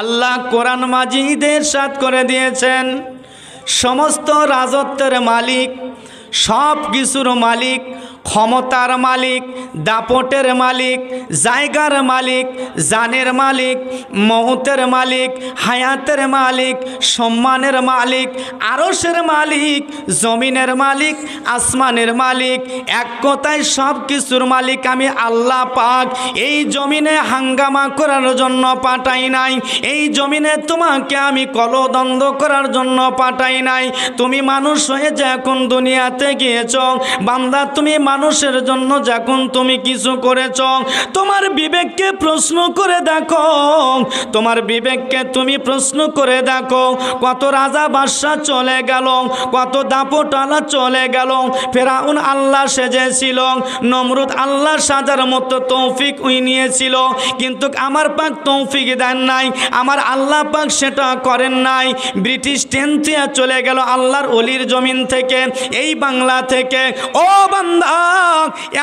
আল্লাহ কোরআন মাজিদের সাত করে দিয়েছেন। সমস্ত রাজত্বের মালিক সব কিছুর মালিক ক্ষমতার মালিক, দাপটের মালিক, জায়গার মালিক, জানের মালিক, মহতের মালিক, হায়াতের মালিক, সম্মানের মালিক আরসের মালিক, জমিনের মালিক, আসমানের মালিক, এক কথায় সব কিছুর মালিক আমি আল্লাহ পাক। এই জমিনে হাঙ্গামা করার জন্য পাঠাই নাই। এই জমিনে তোমাকে আমি কলদ্বন্দ্ব করার জন্য পাঠাই নাই। তুমি মানুষ হয়ে যে এখন দুনিয়াতে গিয়েছ। বান্দা, তুমি মানুষের জন্য যখন তুমি কিছু করেছ, তোমার বিবেককে প্রশ্ন করে দেখো। তোমার বিবেককে তুমি প্রশ্ন করে দেখো, কত রাজা বাদশাহ চলে গেল, কত দাপটালা চলে গেল। ফেরাউন আল্লাহ সেজেছিল, নমরুদ আল্লাহ সাজার মতো তৌফিক উই নিয়েছিল, কিন্তু আমার পাক তৌফিক দেন নাই, আমার আল্লাহ পাক সেটা করেন নাই। ব্রিটিশ টেন্থিয়া চলে গেল আল্লাহর অলির জমিন থেকে, এই বাংলা থেকে। ও বান্দা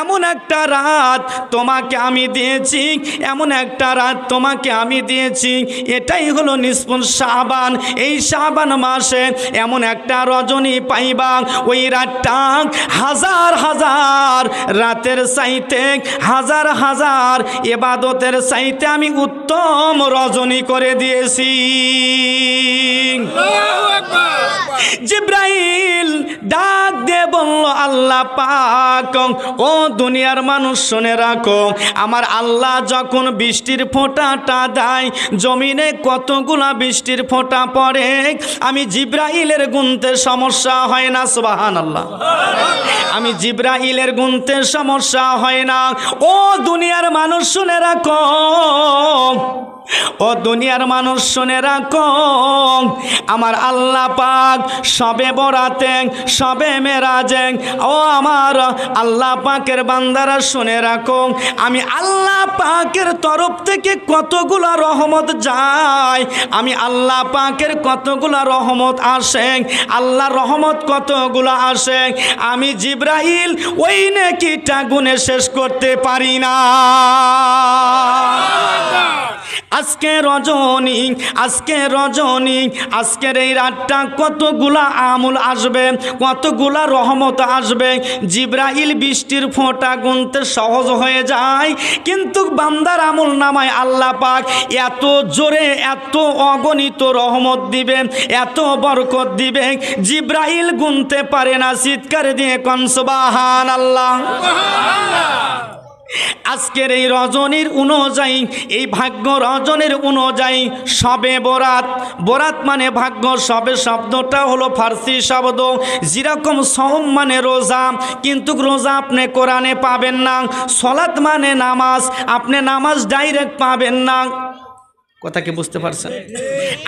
এমন একটা রাত তোমাকে আমি দিয়েছি এমন একটা রাত তোমাকে আমি দিয়েছি। এটাই হলো নিষ্পুন শাহবান এই শাহবান মাসে এমন একটা রজনী পাইবা ওই রাতটা হাজার হাজার রাতের সাইতে হাজার হাজার এবাদতের সাইতে আমি উত্তম রজনী করে দিয়েছি। জিব্রাইল ডাক দে বলল আল্লাহ পাক ও দুনিয়ার মানুষ, শুনে রাখো। আমার আল্লাহ যখন বৃষ্টির ফোঁটাটা দেয়, জমিনে কতগুলা বৃষ্টির ফোঁটা পড়ে, আমি জিব্রাইলের গুনতে সমস্যা হয় না সুবাহান আল্লাহ আমি জিব্রাইলের গুনতে সমস্যা হয় না। ও দুনিয়ার মানুষ, শুনে রাখো। ও দুনিয়ার মানুষ শুনে রাখো, আমার আল্লাহ পাক সবে বরাতে সবে মেরাজে ও আমার আল্লাহ পাকের বান্দারা শুনে রাখো, আমি আল্লাহ পাকের তরফ থেকে কতগুলা রহমত যায় আমি আল্লাহ পাকের কতগুলা রহমত আসে, আল্লাহ রহমত কতগুলা আসে, আমি জিব্রাইল ওই নেকিটা গুনে শেষ করতে পারি না। আজকে রজনী আজকে রজনী, আজকের এই রাতটা কতগুলা আমুল আসবে, কতগুলা রহমত আসবে। জিব্রাইল বৃষ্টির ফোঁটা গুনতে সহজ হয়ে যায়, কিন্তু বান্দার আমুল নামায় আল্লাহ পাক এত জোরে, এত অগণিত রহমত দিবে, এত বরকত দিবে। জিব্রাইল গুনতে পারে না, চিৎকার দিয়ে কনসবাহান আল্লাহ আজকের এই রজনীর অনুযায়ী এই ভাগ্য রজনীর অনুযায়ী সবে বরাত। বরাত মানে ভাগ্য, সবে শব্দটা হলো ফার্সি শব্দ। যেরকম সম মানে রোজা, কিন্তু রোজা আপনি কোরআনে পাবেন না। সলাত মানে নামাজ, আপনি নামাজ ডাইরেক্ট পাবেন না। কথা কি বুঝতে পারছেন?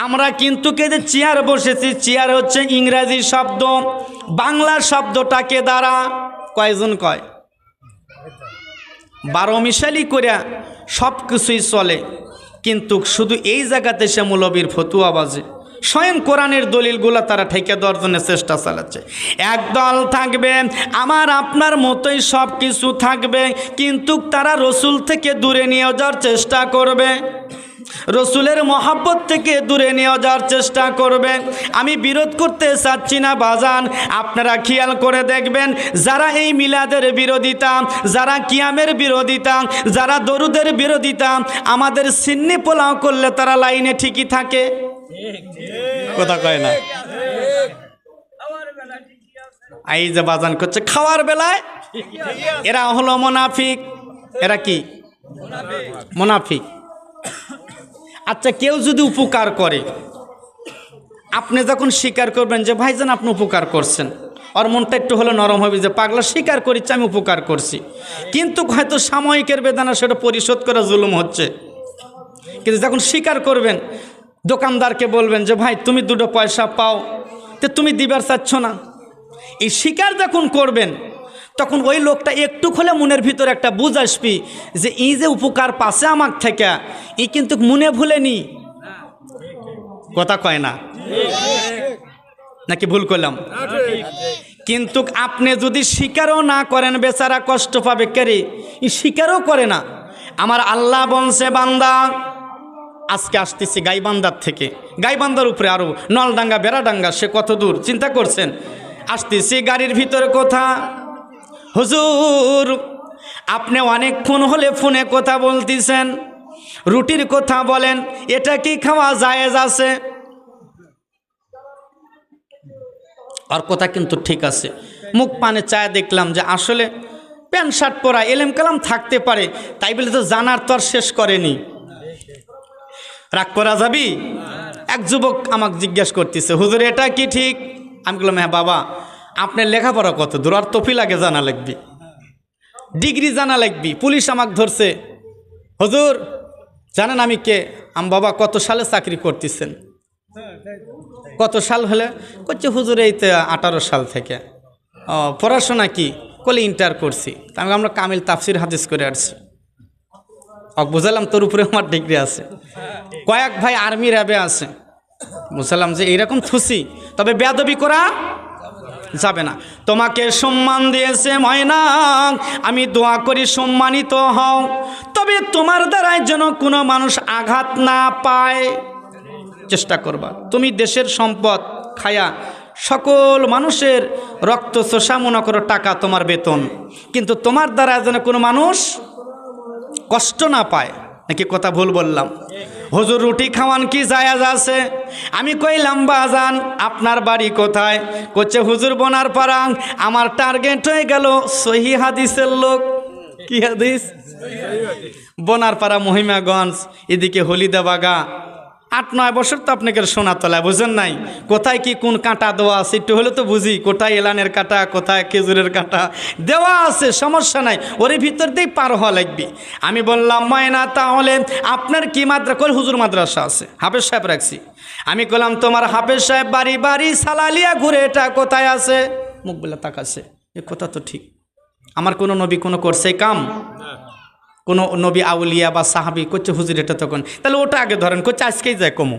আমরা কিন্তু কে যে চেয়ার বসেছি, চেয়ার হচ্ছে ইংরাজি শব্দ। বাংলা শব্দটাকে দ্বারা কয়জন কয়? বারো মিশালি করিয়া সব কিছুই চলে। কিন্তু শুধু এই জায়গাতে সে মৌলবীর ফতুয়া বাজে। স্বয়ং কোরআনের দলিলগুলো তারা ঠেকে দেওয়ার জন্য চেষ্টা চালাচ্ছে। একদল থাকবে, আমার, আপনার মতোই সব কিছু থাকবে, কিন্তু তারা রসুল থেকে দূরে নিয়ে যাওয়ার চেষ্টা করবে। রসুলের মহাব্বত থেকে দূরে নিয়ে যাওয়ার চেষ্টা করবে। আমি বিরোধ করতে চাচ্ছি না বাজান। আপনারা খেয়াল করে দেখবেন যারা এই মিলাদের বিরোধিতা যারা কিয়ামের বিরোধিতা যারা দরুদের বিরোধিতা আমাদের সিন্নি পোলাও করলে তারা লাইনে ঠিকই থাকে। কথা কয় না। এই যে বাজান করছে খাওয়ার বেলায় এরা হলো মোনাফিক। এরা কি? মোনাফিক। আচ্ছা কেউ যদি উপকার করে, আপনি যখন স্বীকার করবেন যে, ভাইজান, আপনি উপকার করছেন। ওর মনটা একটু হলে নরম হবে যে, পাগলা, স্বীকার করিচ্ছে, আমি উপকার করছি। কিন্তু হয়তো সাময়িকের বেদনা সেটা পরিশোধ করা জুলুম হচ্ছে। কিন্তু যখন স্বীকার করবেন, দোকানদারকে বলবেন যে, ভাই, তুমি দুটো পয়সা পাও, তো তুমি দিবার চাচ্ছ না। এই স্বীকার যখন করবেন তখন ওই লোকটা একটু হলে মনের ভিতরে একটা বুঝ আসবি যে এই যে উপকার পাশে আমার থেকে, ই কিন্তু মনে ভুলেনি। কথা কয় না? নাকি ভুল করলাম? কিন্তু আপনি যদি স্বীকারও না করেন, বেচারা কষ্ট পাবে কেরে ই স্বীকারও করে না। আমার আল্লাহ বলছে, বান্দা, আজকে আসতেছি গাইবান্দার থেকে। গাইবান্দার উপরে আরও নলডাঙ্গা, বেড়াডাঙ্গা, সে কত দূর? চিন্তা করছেন? আসতেছি গাড়ির ভিতরে কোথা? হুজুর, আপনি অনেকক্ষণ হলে ফোনে কথা বলতেছেন, রুটির কথা বলেন, এটা কি খাওয়া জায়েজ আছে? আর কথা কিন্তু ঠিক আছে। মুখ পানে চায় দেখলাম যে আসলে প্যান্ট, শার্ট পরা এলেম কালাম থাকতে পারে, তাই বলে তো জানার তো আর শেষ করেনি। রাগ করা যাবি? এক যুবক আমাকে জিজ্ঞেস করতেছে, হুজুর, এটা কি ঠিক? আমি বললাম হ্যাঁ বাবা আপনার লেখাপড়া কত দূর? আর তফি লাগে জানা লাগবি। ডিগ্রি জানা লাগবি। পুলিশ আমাকে ধরছে। হুজুর, জানেন আমি কে? আম বাবা কত সালে চাকরি করতেছেন? কত সাল হলে? করছে হুজুর, এই তো আঠারো সাল থেকে। পড়াশোনা কি? কলে ইন্টার করছি। তা আমি আমরা কামিল তাফসির হাদিস করে আসছি। অক বুঝালাম তোর উপরে আমার ডিগ্রি আছে। কয়েক ভাই আর্মি র্যাবে আছে। বুঝালাম যে, এইরকম থুসি। তবে বেদবি করা যাবে না। তোমাকে সম্মান দিয়েছে ময়না। আমি দোয়া করি সম্মানিত হও। তবে তোমার দ্বারাই যেন কোনো মানুষ আঘাত না পায়। চেষ্টা করবা। তুমি দেশের সম্পদ খায়া সকল মানুষের রক্ত চোষা মনে করো টাকা তোমার বেতন। কিন্তু তোমার দ্বারা যেন কোনো মানুষ কষ্ট না পায়। নাকি কথা ভুল বললাম? হুজুর রুটি খাওয়ান কি জায়াজ আছে? আমি কইলাম, বাজান, আপনার বাড়ি কোথায়? করছে হুজুর বনার পারাং আমার টার্গেট হয়ে গেল সহি হাদিসের লোক। কি হাদিস? বনারপাড়া মহিমাগঞ্জ, এদিকে হলিদাবাগা। আট, নয় বছর তো আপনাকে সোনা সোনাতলায়, বুঝেন নাই? কোথায় কি কোন কাঁটা দেওয়া আছে, একটু হলে তো বুঝি। কোথায় এলানের কাঁটা, কোথায় খেজুরের কাঁটা? দেওয়া আছে, সমস্যা নাই। ওর ভিতর দিয়েই পার হওয়া লাগবে। আমি বললাম ময়না তাহলে আপনার কি মাদ্রা কল হুজুর মাদ্রাসা আছে? হাফেজ সাহেব রাখছি। আমি বললাম তোমার হাফেজ সাহেব বাড়ি বাড়ি, সালালিয়া ঘুরে এটা কোথায় আছে? মুখ বলে তাকাছে এ কথা তো ঠিক। আমার কোনো নবী কোনো করছে কাম? কোনো নবী আউলিয়া বা সাহাবি করছে হুজুর, এটা তখন তাহলে ওটা আগে ধরেন করছে আজকেই যায় কমু।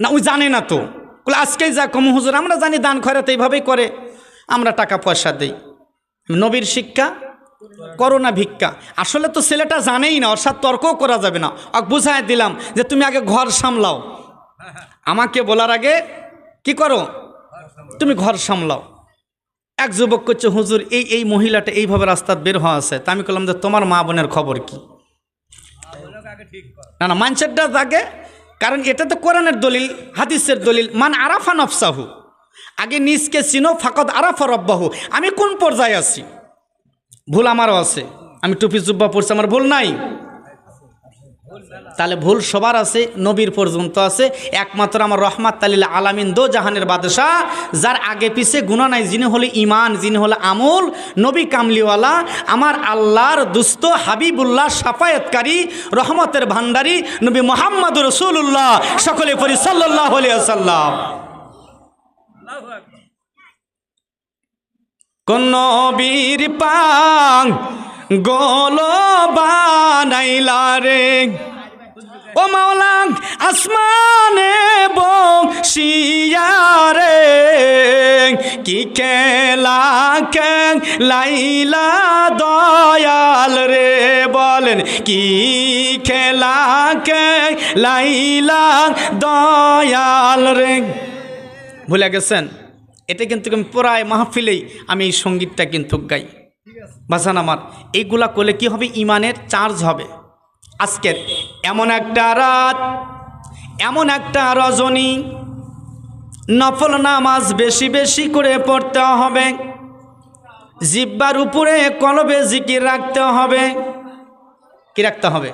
না ওই জানে না তো। আজকেই যায় কমু, হুজুর, আমরা জানি দান খয়রাত এইভাবেই করে, আমরা টাকা পয়সা দেই। নবীর শিক্ষা, করোনা ভিক্ষা। আসলে তো ছেলেটা জানেই না সাথে তর্কও করা যাবে না। ওকে বুঝাই দিলাম যে তুমি আগে ঘর সামলাও। আমাকে বলার আগে কি করো? তুমি ঘর সামলাও। এক যুবক করছে হুজুর, এই এই মহিলাটা এইভাবে রাস্তার বের হওয়া আছে। তা আমি বললাম যে তোমার মা বোনের খবর কি? না না মানসেরটা থাকে কারণ এটা তো কোরআনের দলিল, হাদিসের দলিল, মান আরাফা নফসাহু আগে নিজকে চিনো ফাকত আরাফা রব্বাহু। আমি কোন পর্যায়ে আছি? ভুল আমারও আছে। আমি টুপি জুব্বা পড়ছি আমার ভুল নাই? তাহলে ভুল সবার আছে, নবীর পর্যন্ত আছে। একমাত্র আমার রহমাত তালিল আলামিন দো জাহানের বাদশাহ, যার আগে পিছে গুণা নাই, যিনি হলে ইমান যিনি হলে আমল, নবী কামলিওয়ালা, আমার আল্লাহর দুস্ত হাবিবুল্লাহ সাফায়তকারী, রহমতের ভান্ডারী নবী মোহাম্মদ রসুল্লাহ সকলে পরি সাল্লাহ সাল্লাম কোন বীর পাং গোল বানাইলা রে। ও মাওলা, আসমানে বংশিয়ারে কি খেলা লাইলা দয়াল রে বলেন, কি খেলা লাইলা দয়াল রে। ভুলে গেছেন? এটা কিন্তু আমি প্রায় মাহফিলেই আমি এই সঙ্গীতটা কিন্তু গাই। বাসান আমার এইগুলা করলে কি হবে? ইমানের চার্জ হবে। আজকের এমন একটা রাত, এমন একটা রজনী, নফল নামাজ বেশি বেশি করে পড়তে হবে। জিব্বার উপরে কলবে জিকির রাখতে হবে। কি রাখতে হবে?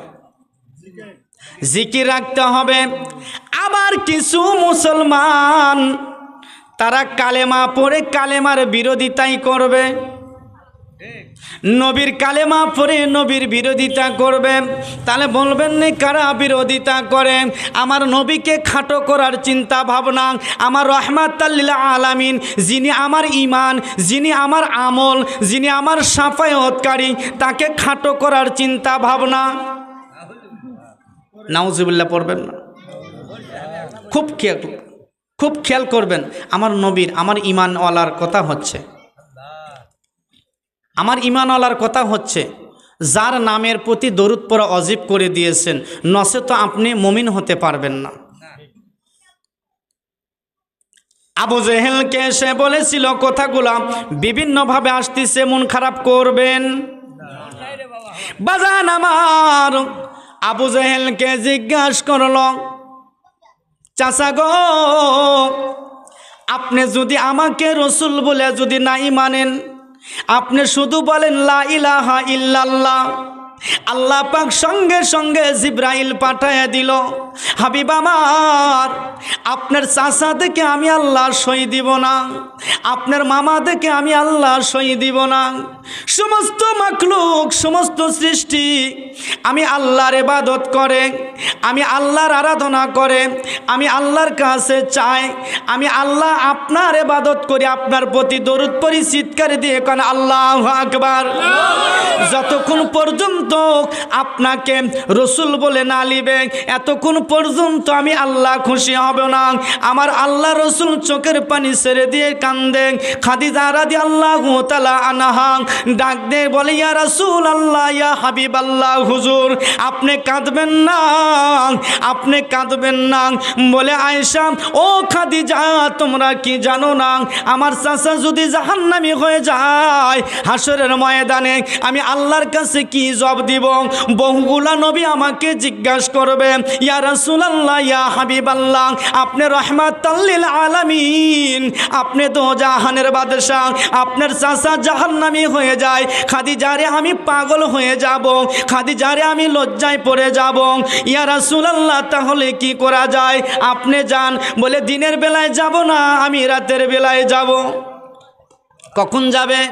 জিকির রাখতে হবে। আবার কিছু মুসলমান, তারা কালেমা পড়ে কালেমার বিরোধিতাই করবে। নবীর কালেমা পরে নবীর বিরোধিতা করবে তাহলে বলবেন না, কারা বিরোধিতা করে? আমার নবীকে খাটো করার চিন্তা ভাবনা, আমার রহমাত আলামিন, যিনি আমার ইমান যিনি আমার আমল, যিনি আমার সাফায়তকারী, তাকে খাটো করার চিন্তা ভাবনা। নাউজিবুল্লাহ পড়বেন না? খুব খেয়াল খুব খেয়াল করবেন, আমার নবীর, আমার ইমানওয়ালার কথা হচ্ছে। আমার ইমানওয়ালার কথা হচ্ছে, যার নামের প্রতি দরুদ পরা অজীব করে দিয়েছেন, নসে তো আপনি মমিন হতে পারবেন না। আবু জেহেলকে সে বলেছিল, কথাগুলা বিভিন্নভাবে আসতেছে, মন খারাপ করবেন। বাজান আমার আবু জেহেলকে জিজ্ঞাসা করল, চাচা গো, আপনি যদি আমাকে রসুল বলে যদি নাই মানেন আপনি শুধু বলেন, লা ইলাহা ইল্লাল্লাহ। আল্লাহ পাক সঙ্গে সঙ্গে জিব্রাইল পাঠায় দিল, হাবিব আমার, আপনার চাচা থেকে আমি আল্লাহ সই দিব না, আপনার মামা থেকে আমি আল্লাহ সই দিব না। সমস্ত মাকলুক সমস্ত সৃষ্টি আমি আল্লাহর এবাদত করে, আমি আল্লাহর আরাধনা করে, আমি আল্লাহর কাছে চাই, আমি আল্লাহ আপনার এবাদত করি, আপনার প্রতি দরুদ পরি চিৎকার দিয়ে কান, আল্লাহ আকবার। যতক্ষণ পর্যন্ত আপনাকে রসুল বলে না লিবে এতক্ষণ পর্যন্ত আমি আল্লাহ খুশি হব না। আমার আল্লাহ রসুল চোখের পানি ছেড়ে দিয়ে কান্দে। খাদিজা রাদি আল্লাহ তালা আনাহা ডাক দে, বলে, ইয়া রাসুল আল্লাহ ইয়া হাবিব আল্লাহ হুজুর, আপনি কাঁদবেন না, আপনি কাঁদবেন না। বলে আয়সা ও খাদিজা, তোমরা কি জানো না, আমার চাচা যদি জাহান্নামি হয়ে যায় হাসরের ময়দানে, আমি আল্লাহর কাছে কি জব দিব? বহুগুলা নবী আমাকে জিজ্ঞাসা করবে, ইয়া রাসূল আল্লাহ ইয়া হাবিবাল্লাহ, আপনি রহমাতাল্লিল আলামিন, আপনি তো জাহানের বাদশাহ, আপনার চাচা জাহান্নামি হয়ে যায় খাদি খাদিজারে আমি পাগল হয়ে যাব। খাদিজারে আমি লজ্জায় পড়ে যাব। ইয়া সুলাল্লাহ তাহলে কি করা যায়? আপনি যান। বলে, দিনের বেলায় যাব না, আমি রাতের বেলায় যাব। কখন যাবে?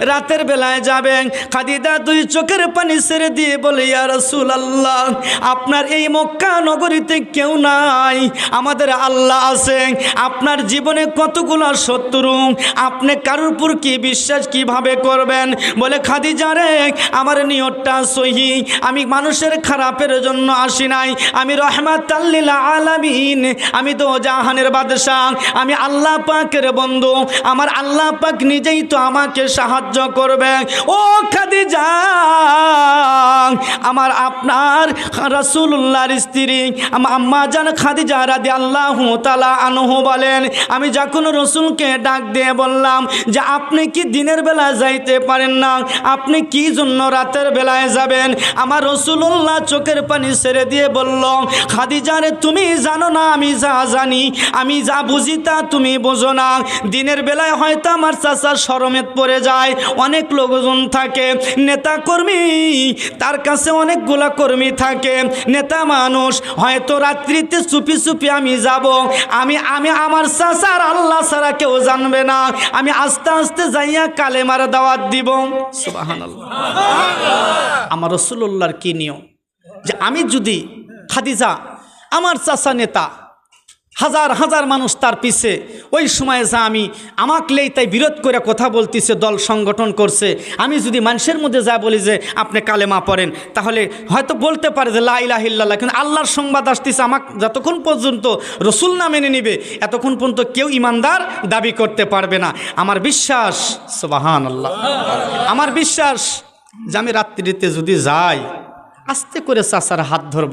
রাতের বেলায় যাবেন। খাদিদা দুই চোখের পানি ছেড়ে দিয়ে বলে, ইয়া রাসূল আল্লাহ আপনার এই মক্কা নগরীতে কেউ নাই। আমাদের আল্লাহ আছে আপনার জীবনে কতগুলো শত্রু? আপনি কারোর উপর কি বিশ্বাস কীভাবে করবেন? বলে, খাদিজা রে, আমার নিয়তটা সহি। আমি মানুষের খারাপের জন্য আসি নাই। আমি রহমাত আলামিন। আমি তো জাহানের বাদশাহ। আমি আল্লাহ পাকের বন্ধু। আমার আল্লাহ পাক নিজেই তো আমাকে সাহায্য করবে। ও খাদিজা, আমার আপনার রাসূলুল্লাহর স্ত্রী আমা- আম্মা জান খাদিজা রাদি আল্লাহ তালা আনহু বলেন, আমি যখন রসুলকে ডাক দিয়ে বললাম যে, আপনি কি দিনের বেলা যাইতে পারেন না? আপনি কি জন্য রাতের বেলায় যাবেন? আমার রসুল্লাহ চোখের পানি ছেড়ে দিয়ে বলল খাদিজারে তুমি জানো না, আমি যা জানি, আমি যা বুঝি তা তুমি বোঝো না। দিনের বেলায় হয়তো আমার চাচা সরমেত পড়ে যায় অনেক লোকজন থাকে, নেতা কর্মী, তার কাছে অনেকগুলা কর্মী থাকে। নেতা মানুষ, হয়তো রাত্রিতে চুপি চুপি আমি যাব, আমি আমি আমার চাচার আল্লাহ ছাড়া কেউ জানবে না। আমি আস্তে আস্তে যাইয়া কালেমার দাওয়াত দিব। আমার রসুল্লাহর কি নিয়ম? যে আমি যদি খাদিজা, আমার চাচা নেতা হাজার হাজার মানুষ তার পিছে। ওই সময়ে যা আমি আমাকে লেই তাই বিরোধ করে কথা বলতেছে, দল সংগঠন করছে। আমি যদি মানুষের মধ্যে যা বলি যে আপনি কালেমা পড়েন, তাহলে হয়তো বলতে পারে যে লা ইলাহা কিন্তু আল্লাহর সংবাদ আসতেছে আমাকে যতক্ষণ পর্যন্ত রসুল না মেনে নিবে, এতক্ষণ পর্যন্ত কেউ ইমানদার দাবি করতে পারবে না। আমার বিশ্বাস সুবাহান আল্লাহ আমার বিশ্বাস যে আমি রাত্রিতে যদি যাই, আস্তে করে চাচার হাত ধরব।